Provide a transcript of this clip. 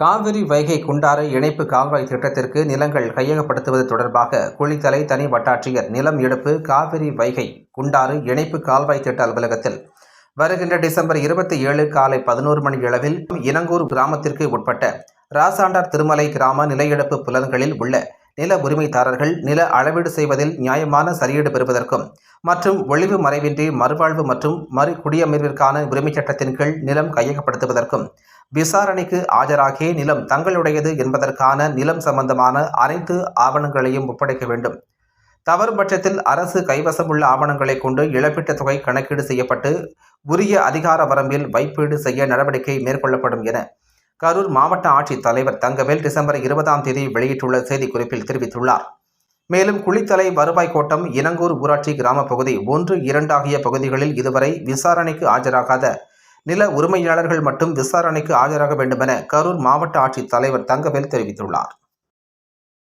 காவிரி வைகை குண்டாறு இணைப்பு கால்வாய் திட்டத்திற்கு நிலங்கள் கையகப்படுத்துவது தொடர்பாக குளித்தலை தனி வட்டாட்சியர் நிலம் எடுப்பு காவிரி வைகை குண்டாறு இணைப்பு கால்வாய் திட்ட அலுவலகத்தில் வருகின்ற டிசம்பர் இருபத்தி ஏழு காலை பதினோரு மணி அளவில் இனங்கூர் கிராமத்திற்கு உட்பட்ட ராசாண்டார் திருமலை கிராம நிலையெடுப்பு புலன்களில் உள்ள நில உரிமைதாரர்கள் நில அளவீடு செய்வதில் நியாயமான சரியீடு பெறுவதற்கும் மற்றும் ஒளிவு மறைவின்றி மறுவாழ்வு மற்றும் மறு குடியமர்விற்கான உரிமைச் சட்டத்தின் கீழ் நிலம் கையகப்படுத்துவதற்கும் விசாரணைக்கு ஆஜராகிய நிலம் தங்களுடையது என்பதற்கான நிலம் சம்பந்தமான அனைத்து ஆவணங்களையும் ஒப்படைக்க வேண்டும். தவறும் பட்சத்தில் அரசு கைவசம் உள்ள ஆவணங்களை கொண்டு இழப்பீட்டுத் தொகை கணக்கீடு செய்யப்பட்டு உரிய அதிகார வரம்பில் வைப்பீடு செய்ய நடவடிக்கை மேற்கொள்ளப்படும் என கரூர் மாவட்ட ஆட்சித் தலைவர் தங்கவேல் டிசம்பர் இருபதாம் தேதி வெளியிட்டுள்ள செய்திக்குறிப்பில் தெரிவித்துள்ளார். மேலும் குளித்தலை வருவாய் கோட்டம் இனங்கூர் ஊராட்சி கிராம பகுதி ஒன்று இரண்டாகிய பகுதிகளில் இதுவரை விசாரணைக்கு ஆஜராகாத நில உரிமையாளர்கள் மட்டும் விசாரணைக்கு ஆஜராக வேண்டுமென கரூர் மாவட்ட ஆட்சித் தலைவர் தங்கவேல் தெரிவித்துள்ளார்.